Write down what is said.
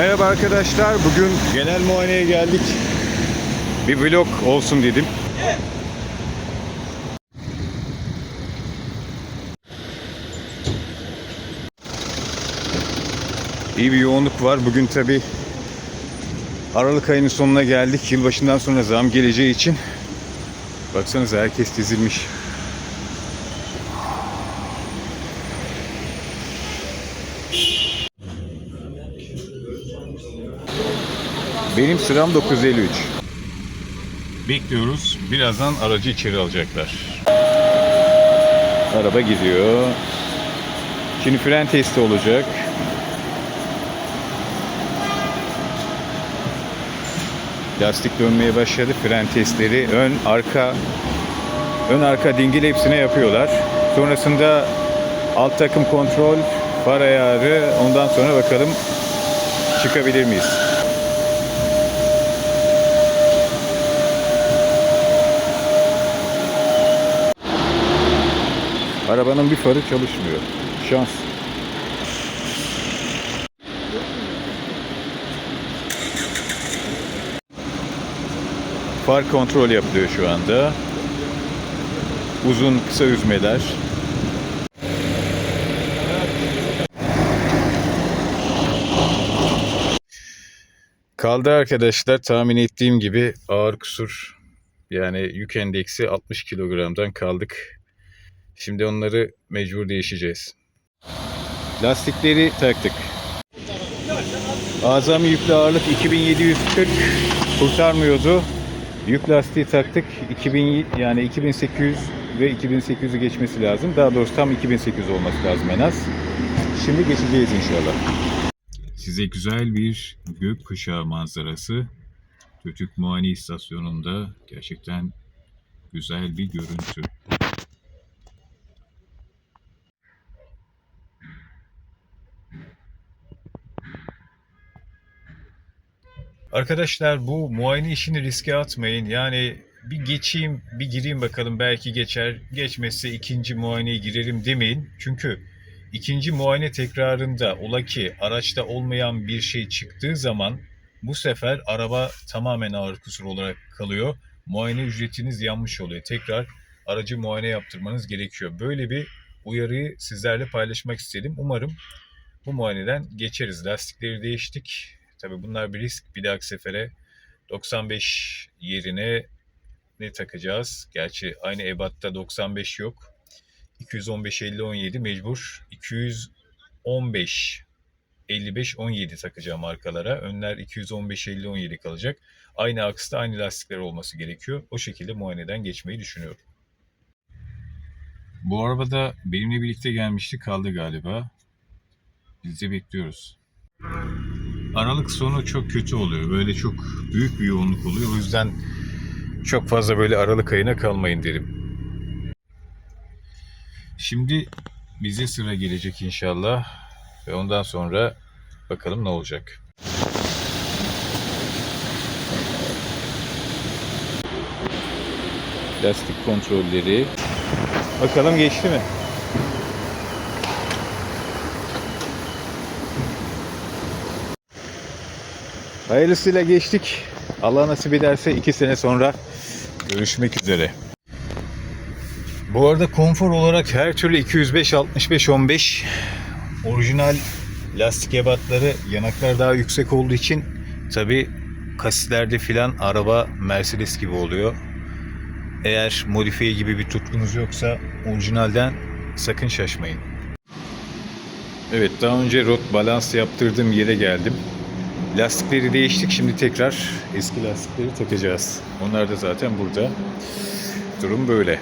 Merhaba arkadaşlar. Bugün genel muayeneye geldik. Bir vlog olsun dedim. İyi bir yoğunluk var. Bugün tabi Aralık ayının sonuna geldik. Yılbaşından sonra zam geleceği için. Baksanıza herkes dizilmiş. Benim sıram 953. Bekliyoruz. Birazdan aracı içeri alacaklar. Araba gidiyor. Şimdi fren testi olacak. Lastik dönmeye başladı. Fren testleri ön, arka, ön arka dingil hepsine yapıyorlar. Sonrasında alt takım kontrol, far ayarı. Ondan sonra bakalım çıkabilir miyiz? Arabanın bir farı çalışmıyor. Şans. Far kontrol yapılıyor şu anda. Uzun kısa üzmeler. Kaldı arkadaşlar tahmin ettiğim gibi ağır kusur yani yük endeksi 60 kilogramdan kaldık. Şimdi onları mecbur değişeceğiz. Lastikleri taktık. Azami yüklü ağırlık 2740 kurtarmıyordu. Yük lastiği taktık. 2000 yani 2800 ve 2800'ü geçmesi lazım. Daha doğrusu tam 2800 olması lazım en az. Şimdi geçeceğiz inşallah. Size güzel bir gök kuşağı manzarası. Tötük Muayene İstasyonu'nda gerçekten güzel bir görüntü. Arkadaşlar bu muayene işini riske atmayın. Yani bir geçeyim, bir gireyim bakalım belki geçer. Geçmezse ikinci muayeneye girelim demeyin. Çünkü ikinci muayene tekrarında ola ki araçta olmayan bir şey çıktığı zaman bu sefer araba tamamen ağır kusur olarak kalıyor. Muayene ücretiniz yanmış oluyor. Tekrar aracı muayene yaptırmanız gerekiyor. Böyle bir uyarıyı sizlerle paylaşmak istedim. Umarım bu muayeneden geçeriz. Lastikleri değiştik. Tabi bunlar bir risk. Bir dahaki sefere 95 yerine ne takacağız? Gerçi aynı ebatta 95 yok. 215 50 17 mecbur 215 55 17 takacağım arkalara. Önler 215 50 17 kalacak. Aynı aksta aynı lastikler olması gerekiyor. O şekilde muayeneden geçmeyi düşünüyorum. Bu arabada benimle birlikte gelmişti kaldı galiba. Biz de bekliyoruz. Aralık sonu çok kötü oluyor. Böyle çok büyük bir yoğunluk oluyor. O yüzden çok fazla böyle Aralık ayına kalmayın derim. Şimdi bize sıra gelecek inşallah. Ve ondan sonra bakalım ne olacak. Lastik kontrolleri. Bakalım geçti mi? Hayırlısıyla geçtik. Allah nasip ederse iki sene sonra görüşmek üzere. Bu arada konfor olarak her türlü 205, 65, 15 orijinal lastik ebatları yanaklar daha yüksek olduğu için tabi kasislerde filan araba Mercedes gibi oluyor. Eğer modifiye gibi bir tutkunuz yoksa orijinalden sakın şaşmayın. Evet daha önce rot balans yaptırdığım yere geldim. Lastikleri değiştik. Şimdi tekrar eski lastikleri takacağız. Onlar da zaten burada. Durum böyle.